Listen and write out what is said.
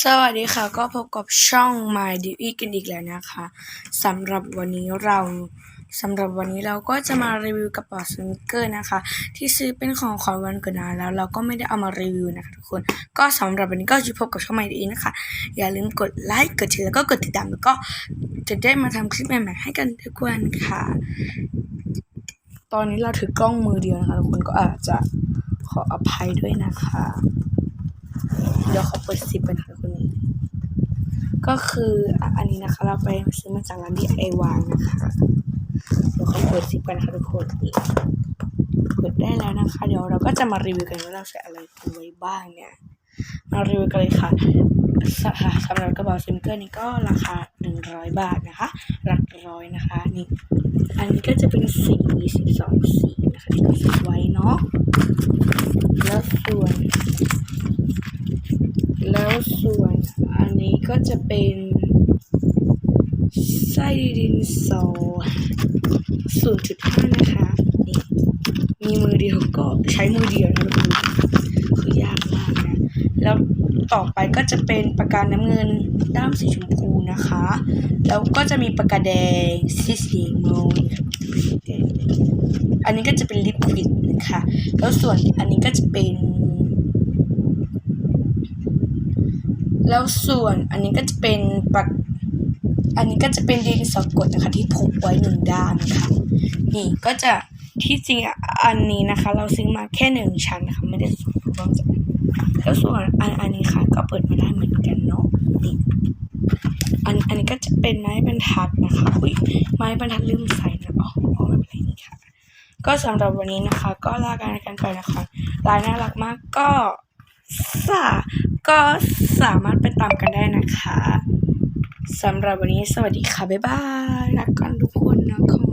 สวัสดีค่ะ ก็พบกับช่อง My d e w y กันอีกแล้วนะคะสำหรับวันนี้เราสำหรับวันนี้เราก็จะมารีวิวกระเป๋าสนิเกอร์นะคะ ที่ซื้อเป็นของขวัญวันเกิดนานแล้วเราก็ไม่ได้เอามารีวิวนะคะทุกคน ก็สำหรับวันนี้ก็จะพบกับช่อง My d e w y นะคะ อย่าลืมกดไลค์กดแชร์แล้วก็กดติดตามแล้วก็จะได้มาทำคลิปใหม่ๆให้กันทุกวันค่ะ ตอนนี้เราถือกล้องมือเดียวนะคะทุกคนก็อาจจะขออภัยด้วยนะคะ อเปิดซิปกันค่ะคนนี้ก็คืออันนี้นะคะ เราไปซื้อมาจากร้าน DIY นะคะเดี๋ยวขอเปิดซิปกันนะคะทุกคนทีเปิดได้แล้วนะคะ เดี๋ยวเราก็จะมารีวิวกันว่าเราใส่อะไรไว้บ้างเนี่ย มารีวิวกันเลยค่ะสำหรับกระเป๋าซิมเกอร์นี้ก็ราคาหนึ่งร้อยบาทนะคะ หลักร้อยนะคะนี่อันนี้ก็จะเป็นสีสิบสองสีนะคะที่เราซื้อไว้เนาะ แล้วส่วน แล้วส่วน อันนี้ก็จะเป็นไส้ดินสอ0.5 นะคะ นี่ มีมือเดียวก็ใช้มือเดียวนะทุกคนคือยากมากนะ แล้วต่อไปก็จะเป็นปากกาน้ำเงินด้ามสีชมพูนะคะ แล้วก็จะมีปากกาแดงสีสีเงินอันนี้ก็จะเป็นลิปควิดนะคะ แล้วส่วนอันนี้ก็จะเป็น แล้วส่วนอันนี้ก็จะเป็นปากอันนี้ก็จะเป็นดินสอกดนะคะ ที่ผูกไว้หนึ่งด้านนะคะนี่ก็จะที่จริงอันนี้นะคะ เราซื้อมาแค่หนึ่งชั้นนะคะไม่ได้สูงรวมจากแล้วส่วนอันอันนี้ค่ะ ก็เปิดมาได้เหมือนกันเนาะนี่อันอันนี้ก็จะเป็นไม้บรรทัดนะคะอุ้ยไม้บรรทัดลืมใส่นะอ๋ออ๋อไม่เป็นไรนี่ค่ะ ก็สำหรับวันนี้นะคะ ก็ลากันกันไปนะคะลายน่ารักมากก็สา ก็สามารถไปตามกันได้นะคะสำหรับวันนี้สวัสดีค่ะ บ๊ายบายรักกันทุกคนนะคะ